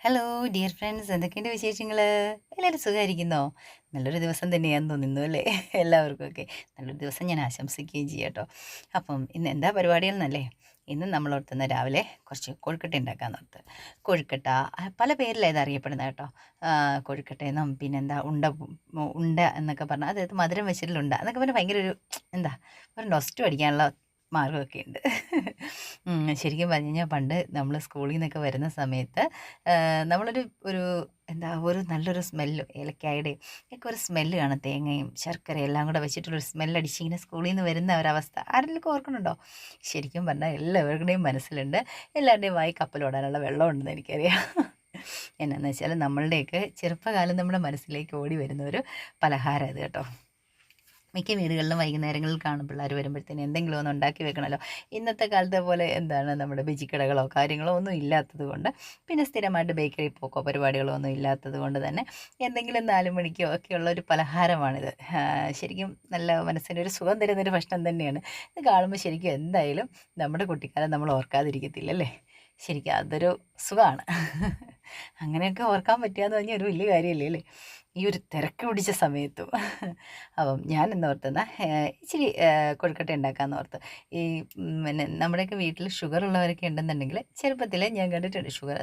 Hello dear friends എന്തൊക്കെയുണ്ട് വിശേഷങ്ങൾ എല്ലാവരും സുഖമായിരിക്കുന്നോ നല്ലൊരു ദിവസം തന്നെയാന്ന് തോന്നുന്നു അല്ലേ? എല്ലാവർക്കും ഒക്കെ നല്ലൊരു ദിവസം ഞാൻ ആശംസിക്കുകയും ചെയ്യാം കേട്ടോ. അപ്പം ഇന്ന് എന്താ പരിപാടികളെന്നല്ലേ? ഇന്ന് നമ്മൾ ഓർത്തുന്ന രാവിലെ കുറച്ച് കൊഴുക്കട്ട ഉണ്ടാക്കാൻ ഓർത്ത്. കൊഴുക്കട്ട പല പേരിലാണ് ഇത് അറിയപ്പെടുന്നത് കേട്ടോ. കൊഴുക്കട്ടയെന്നും പിന്നെന്താ ഉണ്ട ഉണ്ട എന്നൊക്കെ പറഞ്ഞാൽ അതായത് മധുരം വെച്ചിട്ടുള്ള ഉണ്ട എന്നൊക്കെ പറഞ്ഞാൽ ഭയങ്കര ഒരു എന്താ ഒരു നൊസ്റ്റ് അടിക്കാനുള്ള മാർഗമൊക്കെ ഉണ്ട് ശരിക്കും പറഞ്ഞു കഴിഞ്ഞാൽ പണ്ട് നമ്മൾ സ്കൂളിൽ നിന്നൊക്കെ വരുന്ന സമയത്ത് നമ്മളൊരു ഒരു എന്താ ഒരു നല്ലൊരു സ്മെല്ല് ഏലക്കായുടെ ഒക്കെ ഒരു സ്മെല്ല് കാണും തേങ്ങയും ശർക്കരയും എല്ലാം കൂടെ വെച്ചിട്ടുള്ളൊരു സ്മെല്ലടിച്ച് ഇങ്ങനെ സ്കൂളിൽ നിന്ന് വരുന്ന ഒരവസ്ഥ. ആരെങ്കിലും ഓർക്കണുണ്ടോ ശരിക്കും പറഞ്ഞാൽ എല്ലാവരുടെയും മനസ്സിലുണ്ട്. എല്ലാവരുടെയും വായി കപ്പലോടാനുള്ള വെള്ളമുണ്ടെന്ന് എനിക്കറിയാം. എന്നാന്ന് വെച്ചാൽ നമ്മളുടെയൊക്കെ ചെറുപ്പകാലം നമ്മുടെ മനസ്സിലേക്ക് ഓടി വരുന്ന ഒരു പലഹാരം ഇത് കേട്ടോ. മിക്ക വീടുകളിലും വൈകുന്നേരങ്ങളിൽ കാണും പിള്ളേർ വരുമ്പോഴത്തേന് എന്തെങ്കിലും ഒന്ന് ഉണ്ടാക്കി വെക്കണമല്ലോ ഇന്നത്തെ കാലത്തെ പോലെ എന്താണ് നമ്മുടെ ബിജിക്കടകളോ കാര്യങ്ങളോ ഒന്നും ഇല്ലാത്തത് കൊണ്ട് പിന്നെ സ്ഥിരമായിട്ട് ബേക്കറി പോക്കോ പരിപാടികളോ ഒന്നും ഇല്ലാത്തത് കൊണ്ട് തന്നെ എന്തെങ്കിലും നാല് മണിക്കോ ഒക്കെയുള്ള ഒരു പലഹാരമാണിത്. ശരിക്കും നല്ല മനസ്സിന് ഒരു സുഖം തരുന്നൊരു ഭക്ഷണം തന്നെയാണ്. ഇത് കാണുമ്പോൾ ശരിക്കും എന്തായാലും നമ്മുടെ കുട്ടിക്കാലം നമ്മൾ ഓർക്കാതിരിക്കത്തില്ലല്ലേ? ശരിക്കും അതൊരു സുഖമാണ്. അങ്ങനെയൊക്കെ ഓർക്കാൻ പറ്റുകയെന്ന് പറഞ്ഞാൽ ഒരു വലിയ കാര്യമല്ലേ അല്ലേ? ഈ ഒരു തിരക്ക് പിടിച്ച സമയത്തും. അപ്പം ഞാൻ ഇന്ന് ഓർത്തുന്ന ഇച്ചിരി കൊഴുക്കട്ട ഉണ്ടാക്കാമെന്ന് ഓർത്ത്. ഈ പിന്നെ നമ്മുടെയൊക്കെ വീട്ടിൽ ഷുഗർ ഉള്ളവരൊക്കെ ഉണ്ടെന്നുണ്ടെങ്കിൽ ചെറുപ്പത്തിൽ ഞാൻ കണ്ടിട്ടുണ്ട് ഷുഗർ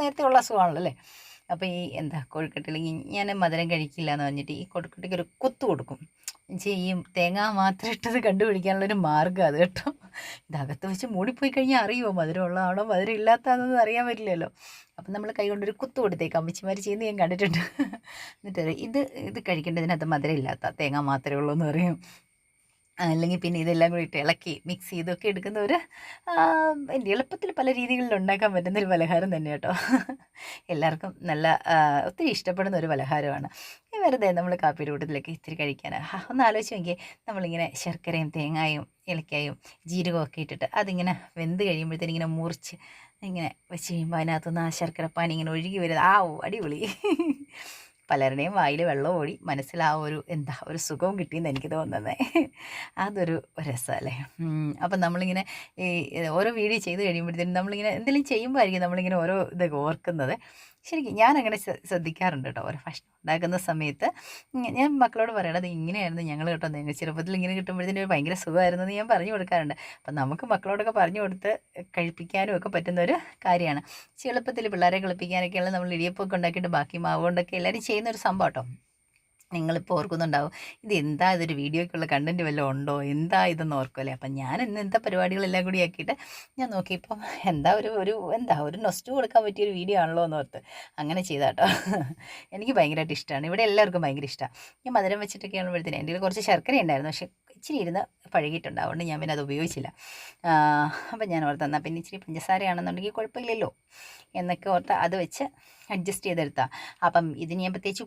നേരത്തെ ഉള്ള അസുഖമാണല്ലോ അല്ലേ? അപ്പോൾ ഈ എന്താ കൊഴുക്കട്ടയില്ലെങ്കിൽ ഞാൻ മധുരം കഴിക്കില്ല എന്ന് പറഞ്ഞിട്ട് ഈ കൊഴുക്കട്ടയ്ക്ക് ഒരു കുത്തു കൊടുക്കും. ഈ തേങ്ങ മാത്രം ഇട്ടത് കണ്ടുപിടിക്കാനുള്ളൊരു മാർഗം അത് കേട്ടോ. ഇതകത്ത് വെച്ച് മൂടിപ്പോയി കഴിഞ്ഞാൽ അറിയുമോ മധുരം ഉള്ളതാണോ മധുരം ഇല്ലാത്തതാണെന്നൊന്നും അറിയാൻ പറ്റില്ലല്ലോ. അപ്പം നമ്മൾ കൈ കൊണ്ടൊരു കുത്ത് കൊടുത്തേക്ക്. അമ്മച്ചിമാർ ചെയ്യുന്നത് ഞാൻ കണ്ടിട്ടുണ്ട്. എന്നിട്ട് ഇത് ഇത് കഴിക്കേണ്ടതിനകത്ത് മധുരം ഇല്ലാത്ത തേങ്ങ മാത്രമേ ഉള്ളൂ എന്ന് പറയും. അല്ലെങ്കിൽ പിന്നെ ഇതെല്ലാം കൂടി ഇട്ട് ഇളക്കി മിക്സ് ചെയ്തൊക്കെ എടുക്കുന്ന ഒരു എളുപ്പത്തിൽ പല രീതികളിൽ ഉണ്ടാക്കാൻ പറ്റുന്ന ഒരു പലഹാരം തന്നെ കേട്ടോ. എല്ലാവർക്കും നല്ല ഒത്തിരി ഇഷ്ടപ്പെടുന്ന ഒരു പലഹാരമാണ്. വെറുതെ നമ്മൾ കാപ്പിയുടെ കൂട്ടത്തിലേക്ക് ഇത്തിരി കഴിക്കാൻ ഒന്ന് ആലോചിച്ച് നോക്കിയേ. നമ്മളിങ്ങനെ ശർക്കരയും തേങ്ങായും ഏലക്കായും ജീരകവും ഒക്കെ ഇട്ടിട്ട് അതിങ്ങനെ വെന്ത് കഴിയുമ്പോഴത്തേന് ഇങ്ങനെ മുറിച്ച് ഇങ്ങനെ വെച്ച് കഴിയുമ്പോൾ അതിനകത്തുനിന്ന് ആ ശർക്കരപ്പാനി ഇങ്ങനെ ഒഴുകി വരുന്നത്. ആ ഓ അടിപൊളി. പലരുടെയും വായിൽ വെള്ളം ഓടി മനസ്സിൽ ആ ഒരു എന്താ ഒരു സുഖവും കിട്ടിയെന്ന് എനിക്ക് തോന്നുന്നത് അതൊരു രസമല്ലേ അപ്പം നമ്മളിങ്ങനെ ഈ ഓരോ വീഡിയോ ചെയ്ത് കഴിയുമ്പോഴത്തേനും നമ്മളിങ്ങനെ എന്തെങ്കിലും ചെയ്യുമ്പോൾ ആയിരിക്കും നമ്മളിങ്ങനെ ഓരോ ഇതൊക്കെ ഓർക്കുന്നത്. ശരിക്കും ഞാൻ അങ്ങനെ ശ്രദ്ധിക്കാറുണ്ട് കേട്ടോ ഓരോ ഭക്ഷണം ഉണ്ടാക്കുന്ന സമയത്ത്. ഞാൻ മക്കളോട് പറയണത് ഇങ്ങനെയായിരുന്നു ഞങ്ങൾ കേട്ടോ നിങ്ങൾ ചെറുപ്പത്തിൽ ഇങ്ങനെ കിട്ടുമ്പോഴത്തേനും ഭയങ്കര സുഖമായിരുന്നു എന്ന് ഞാൻ പറഞ്ഞു കൊടുക്കാറുണ്ട്. അപ്പം നമുക്ക് മക്കളോടൊക്കെ പറഞ്ഞു കൊടുത്ത് കഴിപ്പിക്കാനും ഒക്കെ പറ്റുന്ന ഒരു കാര്യമാണ്. ചെളുപ്പത്തിൽ പിള്ളേരെ കളിപ്പിക്കാനൊക്കെയുള്ള നമ്മൾ ഇടിയപ്പൊക്കെ ഉണ്ടാക്കിയിട്ട് ബാക്കി മാവ് കൊണ്ടൊക്കെ എല്ലാവരും ചെയ്യുന്ന ഒരു സംഭവം കേട്ടോ നിങ്ങളിപ്പോൾ ഓർക്കുന്നുണ്ടാവും ഇത് എന്താ ഇതൊരു വീഡിയോയ്ക്കുള്ള കണ്ടന്റ് വല്ലതും ഉണ്ടോ? എന്താ ഇതെന്ന് ഓർക്കുമല്ലേ അപ്പം ഞാൻ ഇന്ന് എന്താ പരിപാടികളെല്ലാം കൂടി ആക്കിയിട്ട് ഞാൻ നോക്കിയപ്പം എന്താ ഒരു ഒരു എന്താ ഒരു നൊസ്റ്റ് കൊടുക്കാൻ പറ്റിയൊരു വീഡിയോ ആണല്ലോ എന്ന് ഓർത്ത് അങ്ങനെ ചെയ്താട്ടോ. എനിക്ക് ഭയങ്കരമായിട്ട് ഇഷ്ടമാണ് ഇവിടെ എല്ലാവർക്കും ഭയങ്കര ഇഷ്ടമാണ് ഞാൻ മധുരം വെച്ചിട്ടൊക്കെ ആണ് എന്റെ കുറച്ച് ശർക്കര ഉണ്ടായിരുന്നു പക്ഷേ ഇച്ചിരി ഇരുന്ന് പഴകിയിട്ടുണ്ട്. അതുകൊണ്ട് ഞാൻ പിന്നെ അത് ഉപയോഗിച്ചില്ല. അപ്പം ഞാൻ ഓർത്ത് എന്നാൽ പിന്നെ ഇച്ചിരി പഞ്ചസാരയാണെന്നുണ്ടെങ്കിൽ കുഴപ്പമില്ലല്ലോ എന്നൊക്കെ ഓർത്ത് അത് വെച്ച് അഡ്ജസ്റ്റ് ചെയ്തെടുത്താൽ അപ്പം ഇതിന് ഞാൻ പ്രത്യേകിച്ച്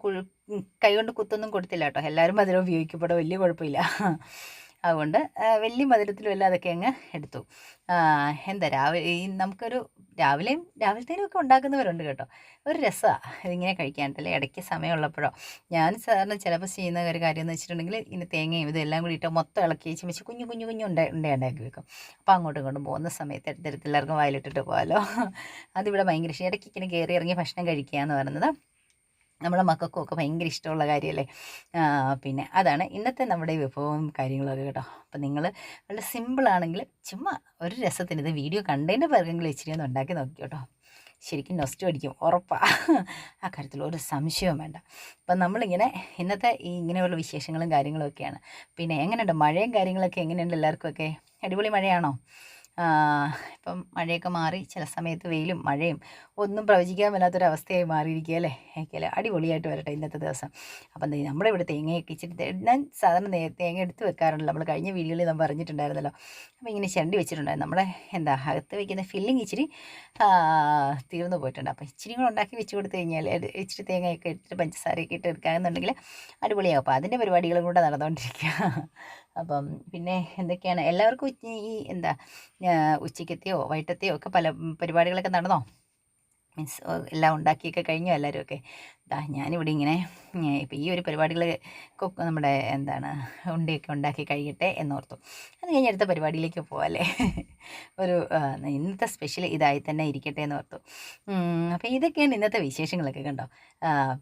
കൈകൊണ്ട് കുത്തൊന്നും കൊടുത്തില്ല കേട്ടോ. എല്ലാവരും മധുരം ഉപയോഗിക്കപ്പെടോ. വലിയ കുഴപ്പമില്ല. അതുകൊണ്ട് വലിയ മധുരത്തിലും എല്ലാം അതൊക്കെ അങ്ങ് എടുത്തു. എന്താ രാവിലെ ഈ നമുക്കൊരു രാവിലെയും രാവിലത്തേനും ഒക്കെ ഉണ്ടാക്കുന്നവരുണ്ട് കേട്ടോ. ഒരു രസമാണ് ഇതിങ്ങനെ കഴിക്കാനായിട്ടല്ലേ ഇടയ്ക്ക് സമയമുള്ളപ്പോഴോ. ഞാൻ സാധാരണ ചിലപ്പോൾ ചെയ്യുന്ന ഒരു കാര്യം എന്ന് വെച്ചിട്ടുണ്ടെങ്കിൽ ഇനി തേങ്ങയും ഇതെല്ലാം കൂടി ഇട്ട് മൊത്തം ഇളക്കി വെച്ച് കുഞ്ഞു കുഞ്ഞു കുഞ്ഞു ഉണ്ട ഉണ്ട ഉണ്ടാക്കി വെക്കും. അപ്പോൾ അങ്ങോട്ടും ഇങ്ങോട്ടും പോകുന്ന സമയത്ത് എടുത്തെടുത്ത് എല്ലാവർക്കും വായിലിട്ടിട്ട് പോകാമല്ലോ അതിവിടെ ഭയങ്കര ഇടയ്ക്ക് ഇങ്ങനെ കയറി ഇറങ്ങി ഭക്ഷണം കഴിക്കുക എന്ന് പറയുന്നത് നമ്മളെ മക്കൾക്കും ഒക്കെ ഭയങ്കര ഇഷ്ടമുള്ള കാര്യമല്ലേ? പിന്നെ അതാണ് ഇന്നത്തെ നമ്മുടെ വിഭവവും കാര്യങ്ങളൊക്കെ കേട്ടോ. അപ്പം നിങ്ങൾ വളരെ സിമ്പിളാണെങ്കിൽ ചുമ്മാ ഒരു രസത്തിന് ഇത് വീഡിയോ കണ്ടതിന്റെ പിറകെങ്കിലും ഇച്ചിരി ഒന്ന് ഉണ്ടാക്കി നോക്കി കേട്ടോ. ശരിക്കും നൊസ്റ്റ് അടിക്കും ഉറപ്പാണ് ആ കാര്യത്തിൽ ഒരു സംശയവും വേണ്ട. അപ്പം നമ്മളിങ്ങനെ ഇന്നത്തെ ഈ ഇങ്ങനെയുള്ള വിശേഷങ്ങളും കാര്യങ്ങളും ഒക്കെയാണ് പിന്നെ എങ്ങനെയുണ്ട്? മഴയും കാര്യങ്ങളൊക്കെ എങ്ങനെയുണ്ട് എല്ലാവർക്കും ഒക്കെ അടിപൊളി മഴയാണോ? ഇപ്പം മഴയൊക്കെ മാറി ചില സമയത്ത് വെയിലും മഴയും ഒന്നും പ്രവചിക്കാൻ മേലാത്തൊരവസ്ഥയായി മാറിയിരിക്കുക അല്ലേ? ഏക്കല്ലേ അടിപൊളിയായിട്ട് വരട്ടെ ഇന്നത്തെ ദിവസം. അപ്പം നമ്മുടെ ഇവിടെ തേങ്ങയൊക്കെ ഇച്ചിരി തേ- ഞാൻ സാധാരണ തേങ്ങ എടുത്ത് വെക്കാറുണ്ടല്ലോ. നമ്മൾ കഴിഞ്ഞ വീഡിയോയിൽ നമ്മൾ പറഞ്ഞിട്ടുണ്ടായിരുന്നല്ലോ. അപ്പോൾ ഇങ്ങനെ ചണ്ടി വെച്ചിട്ടുണ്ടായിരുന്നു. നമ്മളെ എന്താ അകത്ത് വെക്കുന്ന ഫില്ലിങ് ഇച്ചിരി തീർന്നു പോയിട്ടുണ്ട്. അപ്പോൾ ഇച്ചിരി കൂടെ ഉണ്ടാക്കി വെച്ച് കൊടുത്തു കഴിഞ്ഞാൽ ഇച്ചിരി തേങ്ങയൊക്കെ ഇട്ടിട്ട് പഞ്ചസാരയൊക്കെ ഇട്ട് എടുക്കാമെന്നുണ്ടെങ്കിൽ അടിപൊളിയാകും അപ്പോൾ അതിന്റെ പരിപാടികളും കൂടെ നടന്നുകൊണ്ടിരിക്കുക അപ്പം പിന്നെ എന്തൊക്കെയാണ്? എല്ലാവർക്കും ഈ എന്താ ഉച്ചയ്ക്കത്തെയോ വൈകിട്ടത്തെയോ ഒക്കെ പല പരിപാടികളൊക്കെ നടന്നോ? മീൻസ് എല്ലാം ഉണ്ടാക്കിയൊക്കെ കഴിഞ്ഞോ എല്ലാവരും ഒക്കെ ദാ ഞാനിവിടെ ഇങ്ങനെ ഇപ്പം ഈ ഒരു പരിപാടികൾ നമ്മുടെ എന്താണ് ഉണ്ടിയൊക്കെ ഉണ്ടാക്കി കഴിയട്ടെ എന്നോർത്തു. അത് കഴിഞ്ഞ് അടുത്ത പരിപാടിയിലേക്ക് പോകാമല്ലേ ഒരു ഇന്നത്തെ സ്പെഷ്യൽ ഇതായി തന്നെ ഇരിക്കട്ടെ എന്ന് ഓർത്തു അപ്പം അപ്പോൾ ഇതൊക്കെയാണ് ഇന്നത്തെ വിശേഷങ്ങളൊക്കെ കണ്ടോ?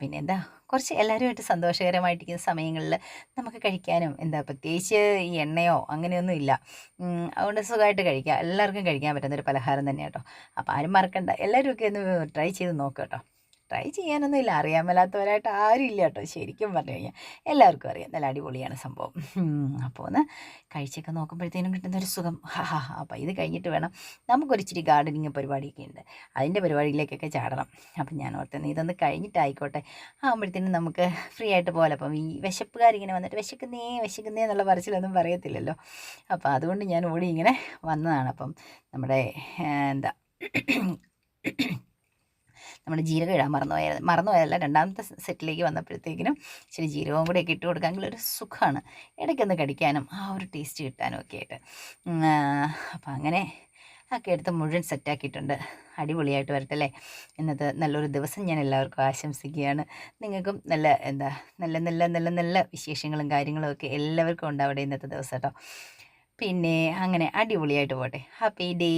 പിന്നെ എന്താ കുറച്ച് എല്ലാവരുമായിട്ട് സന്തോഷകരമായിട്ടിരിക്കുന്ന സമയങ്ങളിൽ നമുക്ക് കഴിക്കാനും എന്താ പ്രത്യേകിച്ച് ഈ എണ്ണയോ അങ്ങനെയൊന്നും ഇല്ല. അതുകൊണ്ട് സുഖമായിട്ട് കഴിക്കാം. എല്ലാവർക്കും കഴിക്കാൻ പറ്റുന്നൊരു പലഹാരം തന്നെ കേട്ടോ അപ്പോൾ ആരും മറക്കണ്ട. എല്ലാവരും ഒക്കെ ഒന്ന് ട്രൈ ചെയ്ത് നോക്കാം കേട്ടോ. ട്രൈ ചെയ്യാനൊന്നുമില്ല. അറിയാൻ മേലാത്തവരായിട്ട് ആരും ഇല്ല കേട്ടോ. ശരിക്കും പറഞ്ഞു കഴിഞ്ഞാൽ എല്ലാവർക്കും അറിയാം. നല്ല അടിപൊളിയാണ് സംഭവം. അപ്പോൾ ഒന്ന് കഴിച്ചൊക്കെ നോക്കുമ്പോഴത്തേനും കിട്ടുന്നൊരു സുഖം. ഹാ ഹാ അപ്പോൾ ഇത് കഴിഞ്ഞിട്ട് വേണം നമുക്കൊരിച്ചിരി ഗാർഡനിങ് പരിപാടിയൊക്കെ ഉണ്ട്. അതിന്റെ പരിപാടിയിലേക്കൊക്കെ ചാടണം. അപ്പം ഞാൻ ഓർത്തുന്നത് ഇതൊന്ന് കഴിഞ്ഞിട്ടായിക്കോട്ടെ. ആകുമ്പോഴത്തേനും നമുക്ക് ഫ്രീ ആയിട്ട് പോലെ അപ്പം ഈ വിശപ്പുകാരിങ്ങനെ വന്നിട്ട് വിശക്കുന്നേ വിശക്കുന്നേ എന്നുള്ള പറച്ചിലൊന്നും പറയത്തില്ലല്ലോ. അപ്പോൾ അതുകൊണ്ട് ഞാൻ ഓടി ഇങ്ങനെ വന്നതാണ്. അപ്പം നമ്മുടെ എന്താ നമ്മുടെ ജീരകം ഇടാൻ മറന്നുപോയത് മറന്നുപോയതല്ല രണ്ടാമത്തെ സെറ്റിലേക്ക് വന്നപ്പോഴത്തേക്കിനും ഇച്ചിരി ജീരകവും കൂടെ ഒക്കെ ഇട്ട് കൊടുക്കാമെങ്കിൽ ഒരു സുഖമാണ്. ഇടയ്ക്കൊന്ന് കടിക്കാനും ആ ഒരു ടേസ്റ്റ് കിട്ടാനും ഒക്കെ ആയിട്ട്. അപ്പം അങ്ങനെ ഒക്കെ എടുത്ത് മുഴുവൻ സെറ്റാക്കിയിട്ടുണ്ട് അടിപൊളിയായിട്ട് വരട്ടെ അല്ലേ? ഇന്നത്തെ നല്ലൊരു ദിവസം ഞാൻ എല്ലാവർക്കും ആശംസിക്കുകയാണ്. നിങ്ങൾക്കും നല്ല എന്താ നല്ല നല്ല നല്ല നല്ല വിശേഷങ്ങളും കാര്യങ്ങളും ഒക്കെ എല്ലാവർക്കും ഉണ്ടാവട്ടെ ഇന്നത്തെ ദിവസം കേട്ടോ. പിന്നെ അങ്ങനെ അടിപൊളിയായിട്ട് പോട്ടെ. Happy day